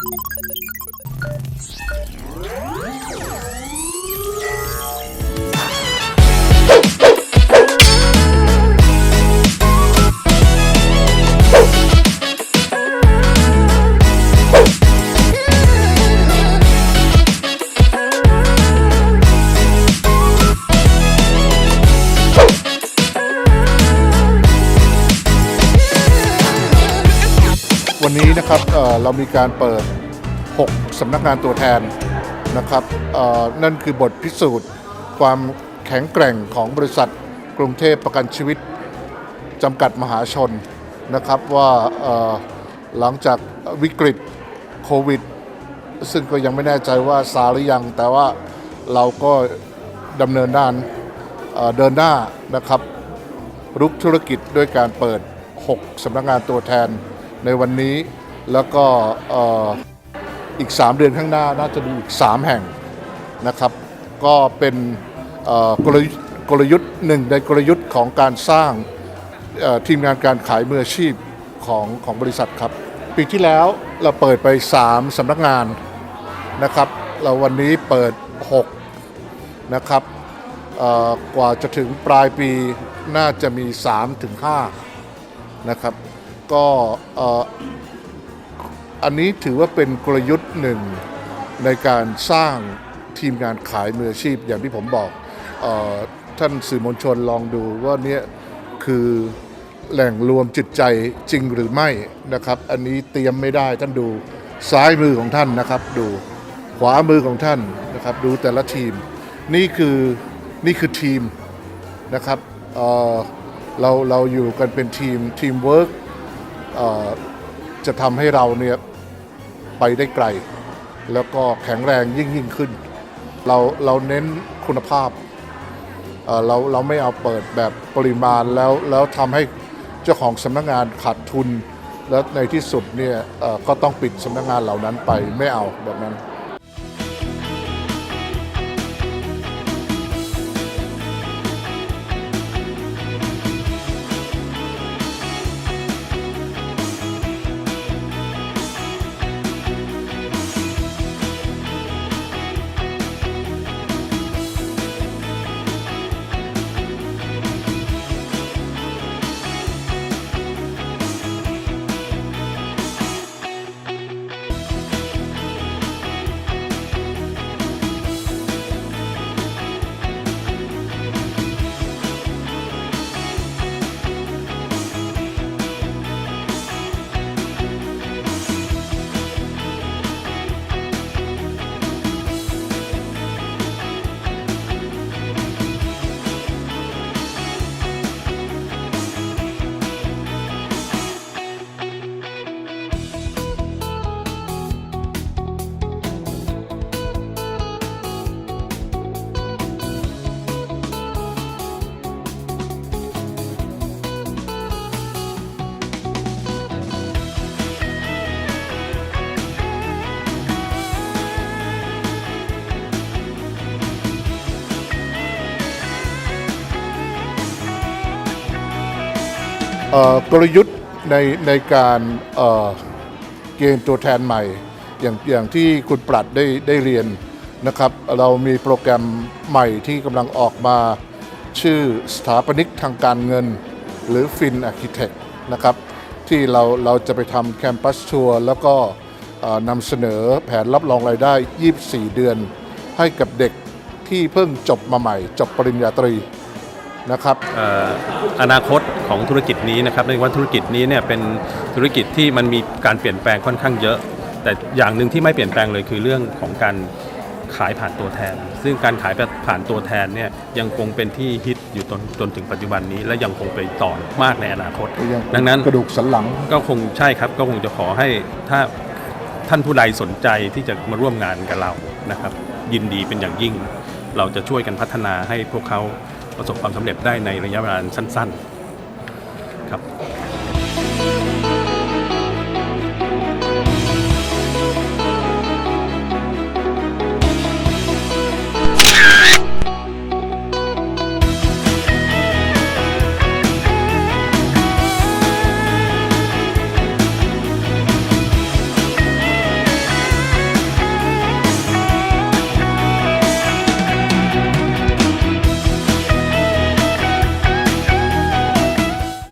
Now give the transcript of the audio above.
Whoa! วันนี้นะครับเเรามีการเปิด 6 สำนักงานตัวแทนนะครับนั่นคือบทพิสูจน์ ความแข็งแกร่งของบริษัทกรุงเทพประกันชีวิตจำกัดมหาชนนะครับว่าหลังจากวิกฤตโควิด ซึ่งก็ยังไม่แน่ใจว่าซาหรือยัง แต่ว่าเราก็ดำเนินด้านเเดินหน้านะครับรุกธุรกิจด้วยการเปิด 6สำนักงานตัวแทน ในวันนี้แล้วก็อีก 3 เดือนข้างหน้าน่าจะมีอีก 3 แห่งนะครับ ก็เป็นกลยุทธ์กลยุทธ์หนึ่งในกลยุทธ์ของการสร้างทีมงานการขายมืออาชีพของของบริษัทครับ ปีที่แล้วเราเปิดไป 3สำนักงานนะครับ เราวันนี้เปิด 6 นะครับกว่าจะถึงปลายปีน่าจะมี 3-5ถึง5นะครับ ก็อันนี้ถือว่าเป็นกลยุทธ์หนึ่งในการสร้างทีมงานขายมืออาชีพอย่างที่ผมบอกออท่านสื่อมวลชนลองดูว่าเนี่ยคือแหล่งรวมจิตใจจริงหรือไม่นะครับ อันนี้เตรียมไม่ได้ท่านดูซ้ายมือของท่านนะครับ ดูขวามือของท่านนะครับ ดูแต่ละทีม นี่คือนี่คือทีมนะครับเเราเราอยู่กันเป็นทีมทีมเวิร์ก จะทำให้เราเนี่ยไปได้ไกล แล้วก็แข็งแรงยิ่งยิ่งขึ้น เราเราเน้นคุณภาพเราเราไม่เอาเปิดแบบปริมาณแล้วแล้วทำให้เจ้าของสำนักงานขาดทุน แล้วในที่สุดเนี่ยก็ต้องปิดสำนักงานเหล่านั้นไปไม่เอาแบบนั้น กลยุทธ์ในในการเกณฑ์ตัวแทนใหม่ อย่างอย่างที่คุณปรัดได้ได้เรียนนะครับ เรามีโปรแกรมใหม่ที่กำลังออกมา ชื่อสถาปนิกทางการเงิน หรือฟินอาร์เคเต็กนะครับ ที่เราเราจะไปทำแคมปัสทัวร์แล้วก็นำเสนอแผนรับรองรายได้ 24 เดือน ให้กับเด็กที่เพิ่งจบมาใหม่ จบปริญญาตรี นะครับเอ่ออนาคตของธุรกิจนี้นะครับในว่าธุรกิจนี้เนี่ยเป็นธุรกิจที่มันมีการเปลี่ยนแปลงค่อนข้างเยอะ แต่อย่างหนึ่งที่ไม่เปลี่ยนแปลงเลยคือเรื่องของการขายผ่านตัวแทน ซึ่งการขายผ่านตัวแทนเนี่ยยังคงเป็นที่ฮิตอยู่จนจนถึงปัจจุบันนี้และยังคงไปต่อมากในอนาคตยังดังนั้นกระดูกสันหลังก็คงใช่ครับก็คงจะขอให้ถ้าท่านผู้ใดสนใจที่จะมาร่วมงานกับเรานะครับ ยินดีเป็นอย่างยิ่ง เราจะช่วยกันพัฒนาให้พวกเขา ประสบความสำเร็จได้ในระยะเวลาสั้น ๆ